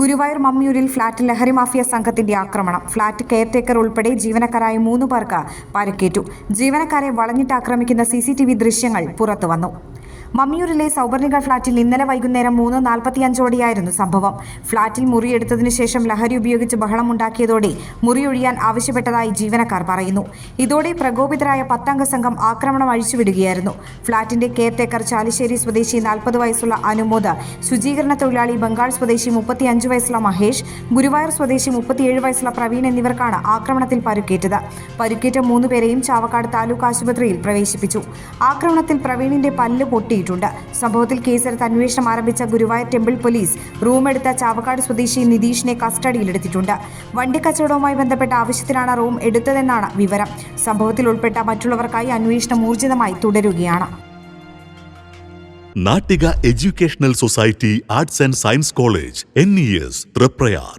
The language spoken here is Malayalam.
ഗുരുവായൂർ മമ്മിയൂരിൽ ഫ്ളാറ്റ് ലഹരി മാഫിയ സംഘത്തിന്റെ ആക്രമണം. ഫ്ളാറ്റ് കെയർടേക്കർ ഉൾപ്പെടെ ജീവനക്കാരായ മൂന്ന് പേർക്ക് പരിക്കേറ്റു. ജീവനക്കാരെ വളഞ്ഞിട്ട് ആക്രമിക്കുന്ന സി ദൃശ്യങ്ങൾ പുറത്തുവന്നു. മമ്മിയൂരിലെ സൗവർണിക ഫ്ളാറ്റിൽ ഇന്നലെ വൈകുന്നേരം മൂന്ന് നാൽപ്പത്തിയഞ്ചോടെയായിരുന്നു സംഭവം. ഫ്ളാറ്റിൽ മുറിയെടുത്തതിനു ശേഷം ലഹരി ഉപയോഗിച്ച് ബഹളമുണ്ടാക്കിയതോടെ മുറിയൊഴിയാൻ ആവശ്യപ്പെട്ടതായി ജീവനക്കാർ പറയുന്നു. ഇതോടെ പ്രകോപിതരായ പത്തംഗ സംഘം ആക്രമണം അഴിച്ചുവിടുകയായിരുന്നു. ഫ്ളാറ്റിന്റെ കെയർടേക്കർ ചാലിശ്ശേരി സ്വദേശി നാൽപ്പത് വയസ്സുള്ള അനുമോദ് ശുചീകരണ തൊഴിലാളി ബംഗാൾ സ്വദേശി മുപ്പത്തിയഞ്ച് വയസ്സുള്ള മഹേഷ് ഗുരുവായൂർ സ്വദേശി മുപ്പത്തിയേഴ് വയസ്സുള്ള പ്രവീൺ എന്നിവർക്കാണ് ആക്രമണത്തിൽ പരുക്കേറ്റത്. പരുക്കേറ്റ മൂന്നുപേരെയും ചാവക്കാട് താലൂക്ക് ആശുപത്രിയിൽ പ്രവേശിപ്പിച്ചു. ആക്രമണത്തിൽ പ്രവീണിന്റെ പല്ല് പൊട്ടിയിട്ടുണ്ട് സംഭവത്തിൽ കേസെടുത്ത് അന്വേഷണം ആരംഭിച്ച ഗുരുവായൂർ ടെമ്പിൾ പോലീസ് റൂമെടുത്ത ചാവക്കാട് സ്വദേശി നിതീഷിനെ കസ്റ്റഡിയിലെടുത്തിട്ടുണ്ട്. വണ്ടി കച്ചവടവുമായി ബന്ധപ്പെട്ട ആവശ്യത്തിനാണ് റൂം എടുത്തതെന്നാണ് വിവരം. സംഭവത്തിൽ ഉൾപ്പെട്ട മറ്റുള്ളവർക്കായി അന്വേഷണം ഊർജിതമായി തുടരുകയാണ്. Nattika educational society arts and science college N E S Triprayar.